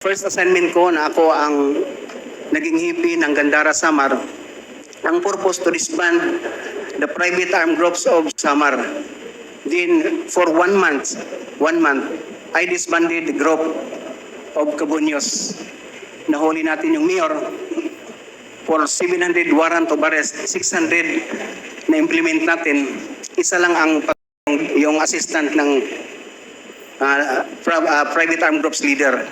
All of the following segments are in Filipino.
First assignment ko na ako ang naging hipi ng Gandara Samar, ang purpose to disband the private armed groups of Samar. Then, for one month, one month, I disbanded the group of Cabuños. Nahuli natin yung mayor for 700 warrant of arrest, 600 na implement natin. Isa lang ang yung assistant ng uh, private armed groups leader.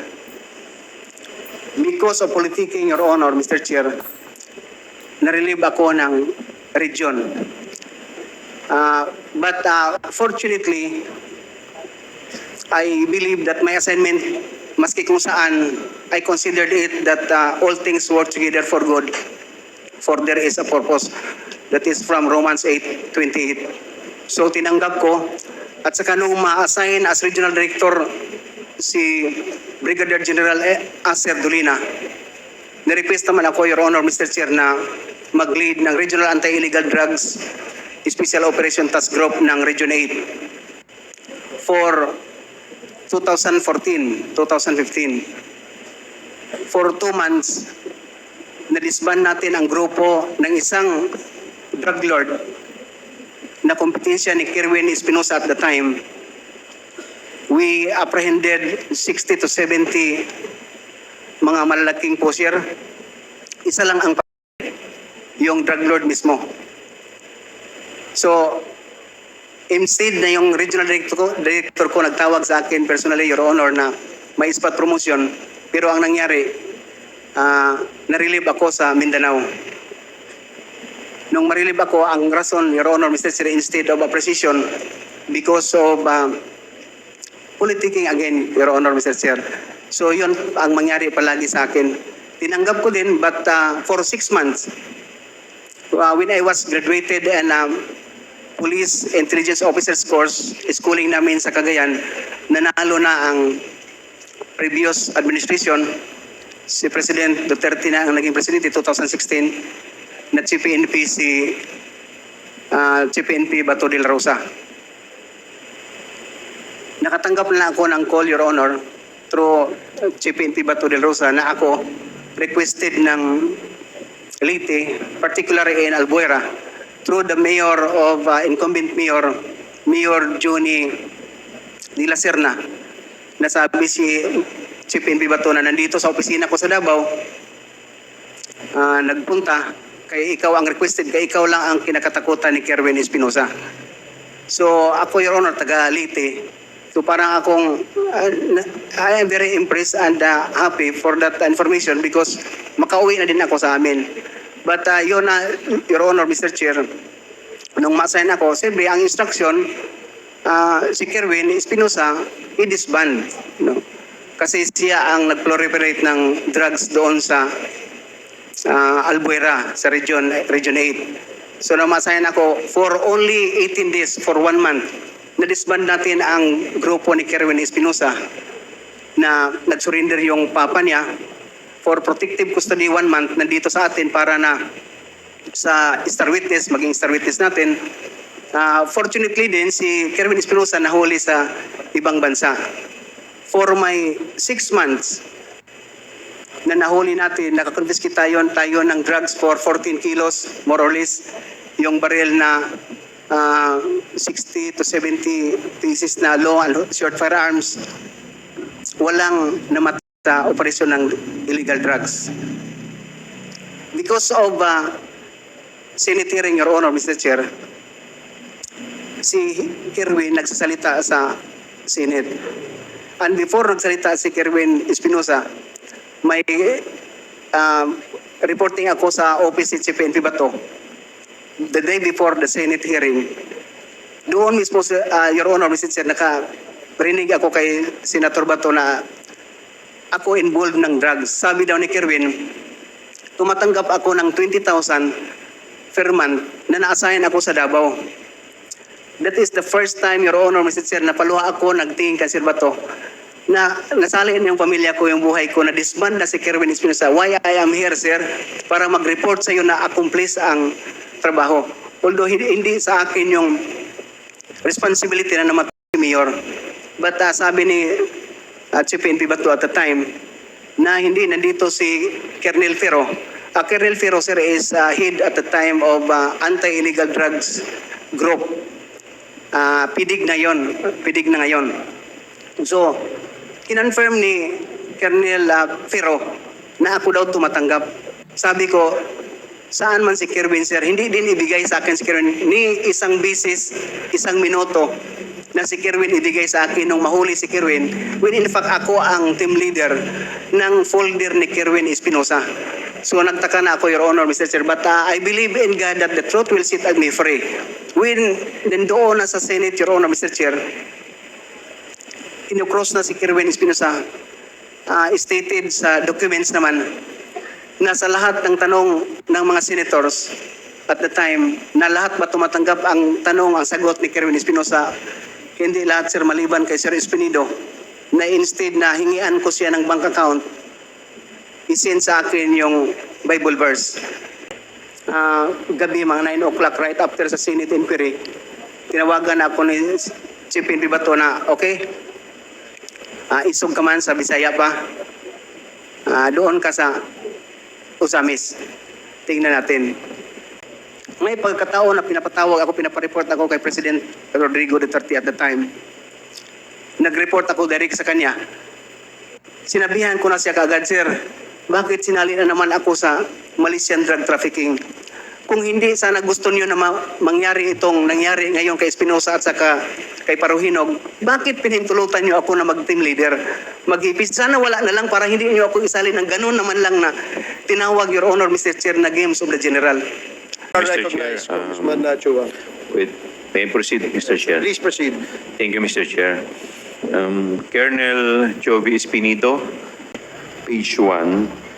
Because of politicking, Your Honor, Mr. Chair, na-relieve ako ng region. Uh, but uh, fortunately, I believe that my assignment, maski kung saan, I considered it that uh, all things work together for good, for there is a purpose. That is from Romans 8:28. So tinanggap ko, at saka nung ma-assign as regional director si Brigadier General E- Acer Dolina, nirequest naman ako, Your Honor, Mr. Chair, na mag-lead ng Regional Anti-Illegal Drugs Special Operation Task Group ng Region 8 for 2014, 2015. For two months, na-disband natin ang grupo ng isang drug lord na kompetensya ni Kerwin Espinosa at the time. We apprehended 60 to 70 mga malalaking pusher. Isa lang ang yung drug lord mismo. So, instead na yung regional director ko, director ko nagtawag sa akin personally, Your Honor, na may spot promotion. Pero ang nangyari, ah na-relieve ako sa Mindanao. Nung ma-relieve ako, ang rason, Your Honor, Mr. Chair, instead of a precision, because of uh, politicking again, Your Honor, Mr. Chair. So yun ang mangyari palagi sa akin. Tinanggap ko din, but uh, for six months, uh, when I was graduated and um, police intelligence officers course, schooling namin sa Cagayan, nanalo na ang previous administration. Si President Duterte na ang naging presidente 2016 na Chief PNP si uh, Chief PNP Bato de la Rosa. Nakatanggap na ako ng call, Your Honor, through uh, Chief PNP Bato de la Rosa na ako requested ng Leyte, particularly in Albuera, through the mayor of uh, incumbent mayor, Mayor Johnny de la Serna, nasabi si Chief NP Bato na nandito sa opisina ko sa Davao, ah, nagpunta, kay ikaw ang requested, kay ikaw lang ang kinakatakutan ni Kerwin Espinosa. So ako, Your Honor, taga Leyte, so parang akong, na- I am very impressed and ah, happy for that information because makauwi na din ako sa amin. But uh, yun na, Your Honor, Mr. Chair, nung ma-assign ako, siyempre ang instruction, ah, si Kerwin Espinosa, i-disband. No? Kasi siya ang nag-proliferate ng drugs doon sa ah, Albuera, sa region, region 8. So ma-assign ako, for only 18 days, for one month, na-disband natin ang grupo ni Kerwin Espinosa na nag-surrender yung papa niya for protective custody one month nandito sa atin para na sa star witness, maging star witness natin. Ah, fortunately din, si Kerwin Espinosa nahuli sa ibang bansa. For my six months na nahuli natin, nakakonfiskit tayo, tayo ng drugs for 14 kilos, more or less, yung baril na ah, 60 to 70 pieces na long and short firearms, walang namatay sa operasyon ng illegal drugs. Because of uh, Senate hearing, Your Honor, Mr. Chair, si Kerwin nagsasalita sa Senate. And before nagsalita si Kerwin Espinosa, may um, reporting ako sa office ni Chief NP Bato the day before the Senate hearing. Doon mismo, uh, Your Honor, Mr. Chair, nakarinig ako kay Senator Bato na ako involved ng drugs. Sabi daw ni Kerwin, tumatanggap ako ng 20,000 per month na na-assign ako sa Davao. That is the first time, Your Honor, Mr. Chair, na paluha ako nagtingin kay Sir Bato na nasalin yung pamilya ko, yung buhay ko, na disband na si Kerwin Espinosa. Why I am here, sir? Para mag-report sa iyo na accomplish ang trabaho. Although hindi, hindi sa akin yung responsibility na namatay si Mayor. But uh, sabi ni uh, Chief NP Bato at the time, na hindi nandito si Colonel Ferro. Uh, Colonel Ferro, sir, is uh, head at the time of uh, anti-illegal drugs group. Uh, pidig na yon, pidig na ngayon. So, kinonfirm ni Colonel uh, Ferro na ako daw tumatanggap. Sabi ko, saan man si Kerwin, sir? Hindi din ibigay sa akin si Kerwin. Ni isang bisis, isang minuto na si Kerwin ibigay sa akin nung mahuli si Kerwin. When in fact, ako ang team leader ng folder ni Kerwin Espinosa. So nagtaka na ako, Your Honor, Mr. Chair. But uh, I believe in God that the truth will set me free. When nandoon na sa Senate, Your Honor, Mr. Chair, kinukross na si Kerwin Espinosa. Uh, stated sa documents naman na sa lahat ng tanong ng mga senators at the time na lahat ba tumatanggap ang tanong, ang sagot ni Kerwin Espinosa, hindi lahat sir maliban kay Sir Espinido na instead na hingian ko siya ng bank account, isend sa akin yung Bible verse. Ah, gabi mga 9 o'clock right after sa Senate inquiry, tinawagan ako ni Chief Henry Bato na, okay, ah, isog ka man sa Bisaya pa, Ah, doon ka sa Usamis. Tingnan natin. May pagkataon na pinapatawag ako, pinapareport ako kay President Rodrigo Duterte at the time. Nag-report ako direct sa kanya. Sinabihan ko na siya kaagad, Sir, bakit sinali na naman ako sa Malaysian drug trafficking? Kung hindi sana gusto niyo na ma- mangyari itong nangyari ngayon kay Espinosa at saka kay Paruhinog, bakit pinintulutan niyo ako na mag-team leader? Mag-ipis. Sana wala na lang para hindi niyo ako isalin ng ganun naman lang na tinawag, Your Honor, Mr. Chair, na Games of the General. Mr. Recognize Chair, uh, Congressman Chua. Wait, may I proceed, Mr. Chair? Please proceed. Thank you, Mr. Chair. Um, Colonel Jovi Espinito, page 1,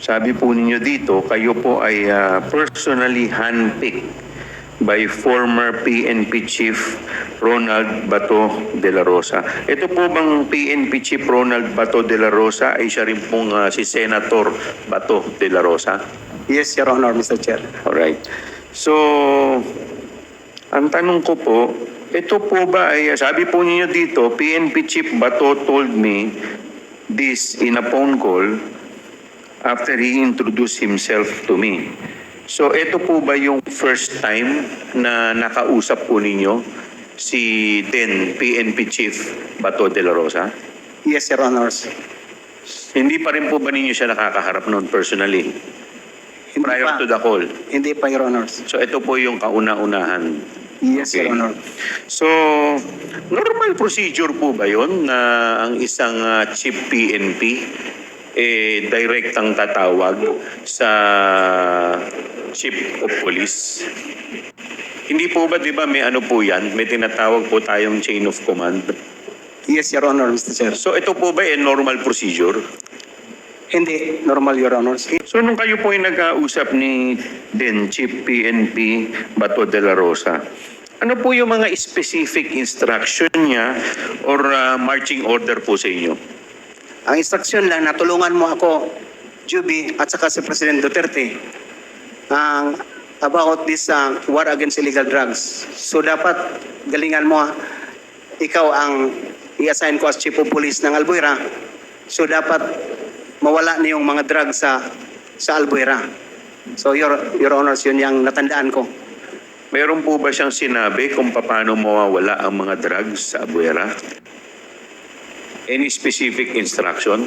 sabi po ninyo dito, kayo po ay uh, personally handpicked by former PNP Chief Ronald Bato de la Rosa. Ito po bang PNP Chief Ronald Bato de la Rosa ay siya rin pong uh, si Senator Bato de la Rosa? Yes, Your Honor, Mr. Chair. Alright. So, ang tanong ko po, ito po ba ay, sabi po ninyo dito, PNP Chief Bato told me this in a phone call after he introduced himself to me. So, ito po ba yung first time na nakausap po ninyo si then PNP Chief Bato de la Rosa? Yes, Your Honors. Hindi pa rin po ba ninyo siya nakakaharap noon personally Hindi prior pa, to the call? Hindi pa, Your Honors. So ito po yung kauna-unahan. Yes, Okay. Your Honor. So, normal procedure po ba yun na ang isang ah, chief PNP eh, direct ang tatawag sa chief of police? Hindi po ba, di ba, may ano po yan? May tinatawag po tayong chain of command. Yes, Your Honor, Mr. Chair. So ito po ba eh, normal procedure? Hindi normal, Your Honors. So nung kayo po yung nag-ausap ni then Chief PNP Bato de la Rosa, ano po yung mga specific instruction niya or uh, marching order po sa inyo? Ang instruction lang, natulungan mo ako, Juby, at saka si President Duterte, ang about this uh, war against illegal drugs. So dapat galingan mo, ha. ikaw ang i-assign ko as Chief of Police ng Albuera. So dapat mawala na yung mga drugs sa sa Albuera. So Your, Your Honors, yun yung natandaan ko. Meron po ba siyang sinabi kung paano mawawala ang mga drugs sa Abuera? Any specific instruction?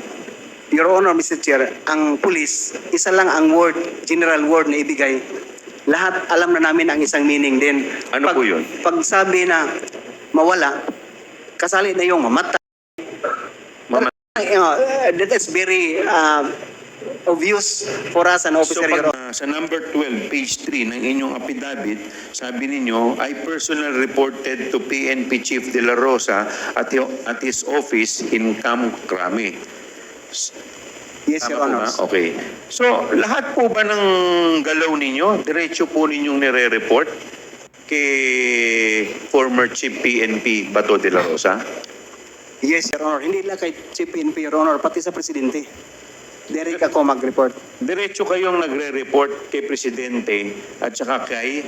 Your Honor, Mr. Chair, ang police, isa lang ang word, general word na ibigay. Lahat alam na namin ang isang meaning din. Ano po yun? Pag sabi na mawala, kasali na yung mamatay. Mama- Uh, that is very uh, obvious for us an So officer, Your pag, uh, sa number 12, page 3 ng inyong affidavit, sabi ninyo, I personally reported to PNP Chief De La Rosa at, at his office in Camp Crame. Yes, Tama Your Honor. Okay. So, lahat po ba ng galaw ninyo, diretso po ninyong nire-report kay former Chief PNP Bato De La Rosa? Yes, Your Honor. Hindi lang kay Chief PNP, Your Honor, pati sa Presidente. Direct ako mag-report. Diretso kayong nagre-report kay Presidente at saka kay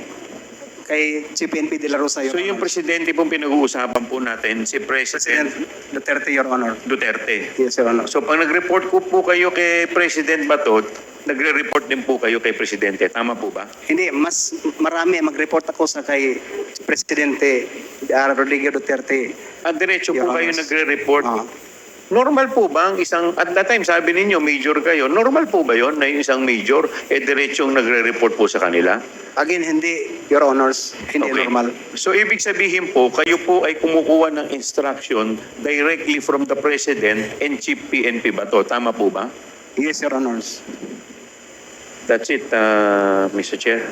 kay Chief PNP De La Rosa, Your So yung Honor. presidente pong pinag-uusapan po natin, si President President Duterte, Your Honor. Duterte. Yes, Your Honor. So pag nag-report ko po kayo kay President Batot, nagre-report din po kayo kay Presidente. Tama po ba? Hindi, mas marami mag-report ako sa kay Presidente Rodrigo Duterte. At diretso po Your kayo Honor. nagre-report. Ah. Normal po ba ang isang, at that time sabi ninyo major kayo, normal po ba yon na yung isang major, eh diretsong nagre-report po sa kanila? Again, hindi, Your Honors, hindi Okay. normal. So ibig sabihin po, kayo po ay kumukuha ng instruction directly from the President and Chief PNP ba to? Tama po ba? Yes, Your Honors. That's it, uh, Mr. Chair.